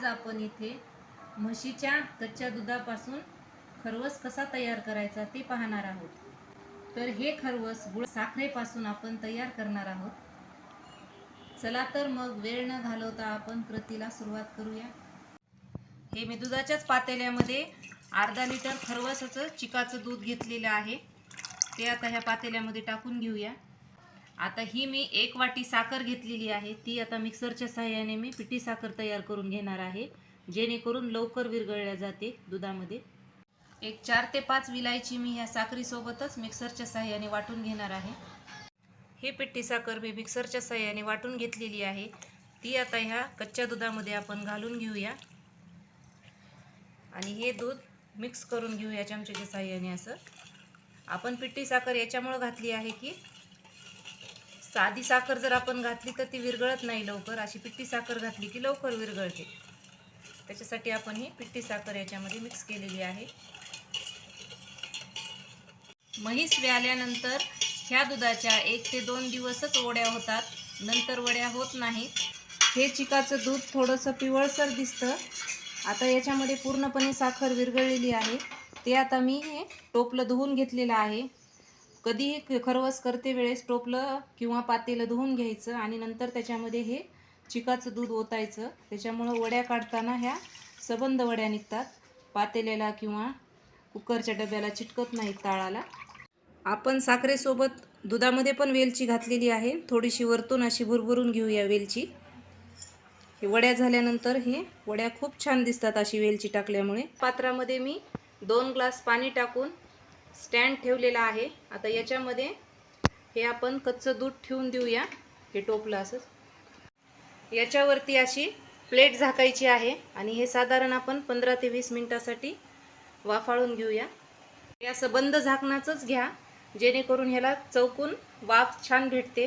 आज आपण इथे म्हशीच्या कच्च्या दुधापासून खरवस कसा तयार करायचा ते पाहणार आहोत. तर हे खरवस गुळ साखरेपासून आपण तयार करणार आहोत. चला तर मग वेळ न घालवता आपण कृतीला सुरुवात करूया. हे मी दुधाच्याच पातेल्यामध्ये अर्धा लिटर खरवसाचं चिकाचं दूध घेतलेलं आहे. ते आता ह्या पातेल्यामध्ये टाकून घेऊया. आता ही मी एक वाटी साखर घेतलेली आहे. ती आता मिक्सरच्या सहाय्याने मी पिठी साखर तयार करून घेणार आहे जेणेकरून लवकर विरघळल्या जाते दुधामध्ये. एक चार ते पाच विलायची मी ह्या साखरीसोबतच मिक्सरच्या सहाय्याने वाटून घेणार आहे. ही पिठी साखर मी मिक्सरच्या सहाय्याने वाटून घेतलेली आहे. ती आता ह्या कच्च्या दुधामध्ये आपण घालून घेऊया. आणि हे दूध मिक्स करून घेऊया चमच्याच्या सहाय्याने असं. आपण पिठी साखर याच्यामुळं घातली आहे की साधी साखर जर आपण घातली तर ती विरघळत नाही लवकर. अशी पिट्टी साखर घातली की लवकर विरघळते. त्याच्यासाठी आपण ही पिट्टी साखर याच्यामध्ये मिक्स केलेली आहे. म्हैस व्याल्यानंतर ह्या दुधाच्या एक ते दोन दिवसच वड्या होतात. नंतर वड्या होत नाहीत. हे चिकाचं दूध थोडंसं पिवळसर दिसतं. आता याच्यामध्ये पूर्णपणे साखर विरघळलेली आहे. ते आता मी हे टोपलं धुवून घेतलेलं आहे. कधीही खरवस करते वेळेस टोपलं किंवा पातेलं धुवून घ्यायचं आणि नंतर त्याच्यामध्ये हे चिकाचं दूध ओतायचं. त्याच्यामुळं वड्या काढताना ह्या सबंध वड्या निघतात. पातेल्याला किंवा कुकरच्या डब्याला चिटकत नाही ताळाला. आपण साखरेसोबत दुधामध्ये पण वेलची घातलेली आहे. थोडीशी वरतून अशी भुरभुरून घेऊया वेलची. हे वड्या झाल्यानंतर हे वड्या खूप छान दिसतात अशी वेलची टाकल्यामुळे. पात्रामध्ये मी दोन ग्लास पाणी टाकून स्टँड ठेवलेला आहे. आता याच्यामध्ये हे आपण कच्चं दूध ठेवून देऊया. हे टोपलं असंच याच्यावरती अशी प्लेट झाकायची आहे. आणि हे साधारण आपण पंधरा ते वीस मिनटासाठी वाफाळून घेऊया. हे असं बंद झाकणाचंच घ्या. जेणेकरून ह्याला चौकून वाफ छान भेटते.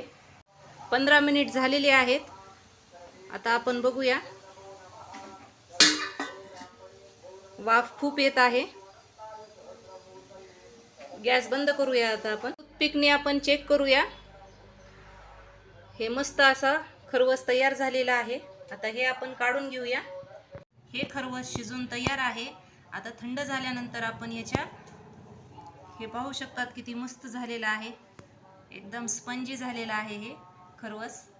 पंधरा मिनिट झालेले आहेत. आता आपण बघूया. वाफ खूप येत आहे. गॅस बंद करूया आता आपण. टूथपिकने आपण चेक करूया. हे मस्त असा खरवस तयार झालेला आहे. आता हे आपण काढून घेऊया. हे खरवस शिजून तयार आहे. आता थंड झाल्यानंतर आपण याच्या हे पाहू शकतात किती मस्त झालेलं आहे. एकदम स्पंजी झालेलं आहे हे खरवस.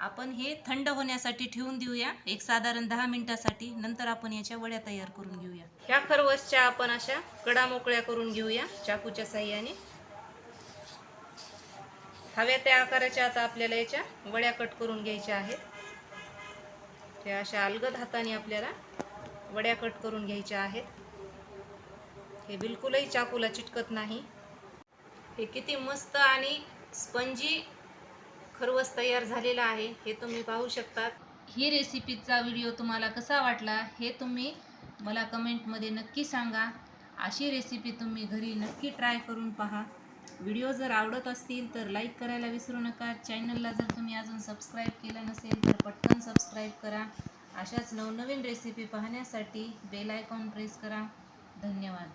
आपण हे थंड होण्यासाठी ठेवून देऊया. एक साधारण दहा मिनिटासाठी. नंतर आपण याच्या वड्या तयार करून घेऊया. ह्या खरवसच्या आपण अशा कडा मोकळ्या करून घेऊया चाकूच्या साह्याने. हव्या त्या आकाराच्या आता आपल्याला याच्या वड्या कट करून घ्यायच्या आहेत. त्या अशा अलगद हाताने आपल्याला वड्या कट करून घ्यायच्या आहेत. हे बिलकुलही चाकूला चिटकत नाही. हे किती मस्त आणि स्पंजी खरवस तयार झालेला आहे हे तुम्ही पाहू शकतात. ही रेसिपीचा व्हिडिओ तुम्हाला कसा वाटला हे तुम्ही मला कमेंटमध्ये नक्की सांगा. अशी रेसिपी तुम्ही घरी नक्की ट्राय करून पहा. व्हिडिओ जर आवडत असतील तर लाईक करायला विसरू नका. चॅनलला जर तुम्ही अजून सबस्क्राईब केलं नसेल तर पटकन सबस्क्राईब करा. अशाच नवनवीन रेसिपी पाहण्यासाठी बेल आयकॉन प्रेस करा. धन्यवाद.